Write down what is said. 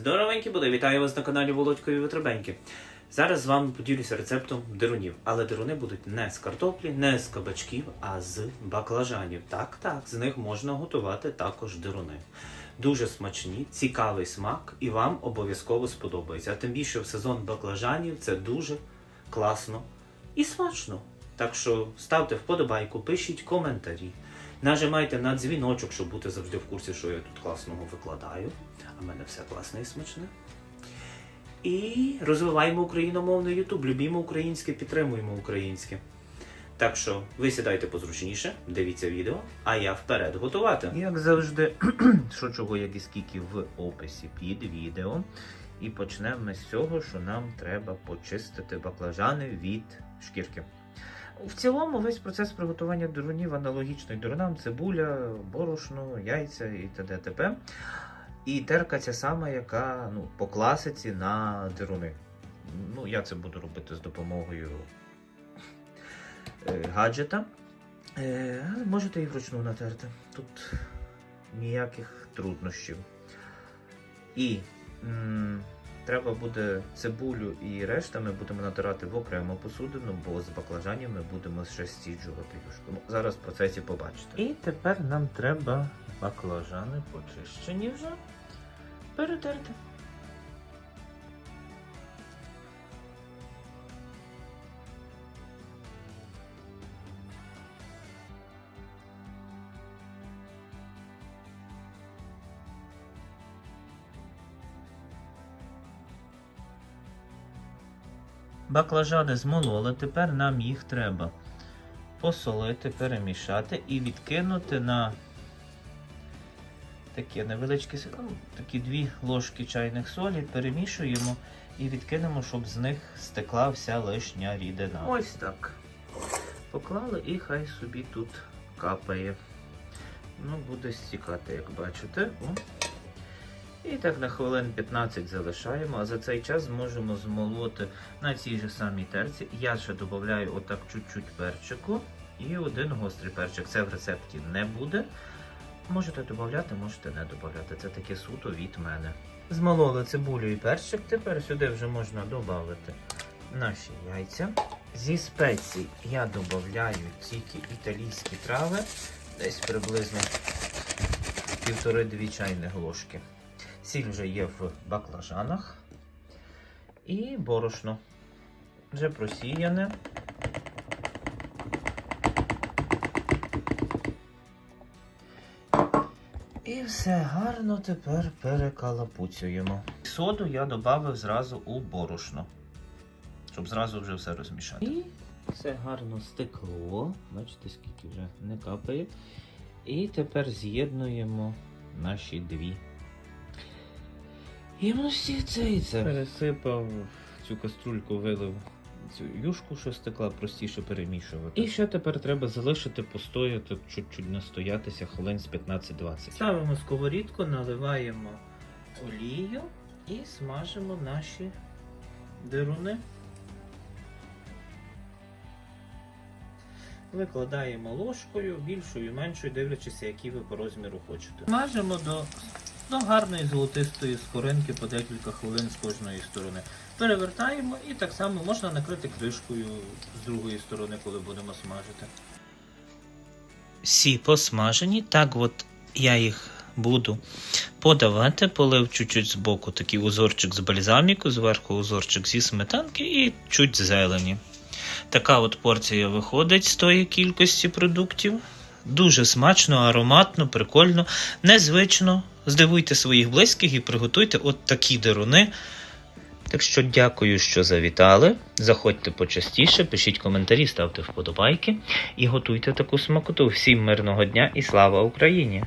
Здоровенькі були, вітаю вас на каналі Володькові Витребеньки. Зараз з вами поділюся рецептом дирунів. Але дируни будуть не з картоплі, не з кабачків, а з баклажанів. Так, так, з них можна готувати також дируни. Дуже смачні, цікавий смак, і вам обов'язково сподобається. А тим більше в сезон баклажанів це дуже класно і смачно. Так що ставте вподобайку, пишіть коментарі. Нажимайте на дзвіночок, щоб бути завжди в курсі, що я тут класного викладаю. А в мене все класне і смачне. І розвиваємо україномовний Ютуб. Любімо українське, підтримуємо українське. Так що ви сідайте позручніше, дивіться відео, а я вперед готувати. Як завжди, що чого, як і скільки в описі під відео. І почнемо ми з цього, що нам треба почистити баклажани від шкірки. В цілому весь процес приготування дурунів аналогічний дурнам, цибуля, борошно, яйця і т.д. т.п. І терка ця сама, яка ну, по класиці на дируни. Ну, я це буду робити з допомогою е, гаджета. Е, можете і вручну натерти. Тут ніяких труднощів. І треба буде цибулю і решта ми будемо натирати в окрему посудину, бо з баклажанів ми будемо ще стіджувати юшку. Ну, зараз в процесі побачите. І тепер нам треба баклажани почищені вже перетерти. Баклажани змололи, тепер нам їх треба посолити, перемішати і відкинути на такі невеличкі ну, такі дві ложки чайних солі, перемішуємо і відкинемо, щоб з них стекла вся лишня рідина. Ось так. Поклали і хай собі тут капає. Ну, буде стікати, як бачите. О. І так на хвилин 15 залишаємо, а за цей час можемо змолоти на цій же самій терці. Я ще додаю отак чуть-чуть перчику і один гострий перчик. Це в рецепті не буде. Можете додати, можете не додати. Це таке суто від мене. Змололи цибулю і перчик. Тепер сюди вже можна додати наші яйця. Зі спецій я додаю тільки італійські трави, десь приблизно півтори-дві чайних ложки. Сіль вже є в баклажанах. І борошно. Вже просіяне. І все гарно тепер перекалапуцюємо. Соду я додав зразу у борошно, щоб зразу вже все розмішати. І все гарно стекло. Бачите, скільки вже не капає. І тепер з'єднуємо наші дві ємності це і це. Пересипав в цю каструльку, вилив цю юшку, що стекла, простіше перемішувати. І ще тепер треба залишити постояти, чуть-чуть настоятися хвилин з 15-20. Ставимо сковорідку, наливаємо олію і смажимо наші дируни. Викладаємо ложкою, більшою, меншою, дивлячись, які ви по розміру хочете. Смажимо до, до гарної золотистої скоринки по декілька хвилин з кожної сторони. Перевертаємо і так само можна накрити кришкою з другої сторони, коли будемо смажити. Всі посмажені, так от я їх буду подавати, полив чуть-чуть з боку такий узорчик з бальзаміку, зверху узорчик зі сметанки і чуть зелені. Така от порція виходить з тої кількості продуктів. Дуже смачно, ароматно, прикольно, незвично. Здивуйте своїх близьких і приготуйте от такі деруни. Так що дякую, що завітали. Заходьте почастіше, пишіть коментарі, ставте вподобайки і готуйте таку смакоту. Всім мирного дня і слава Україні!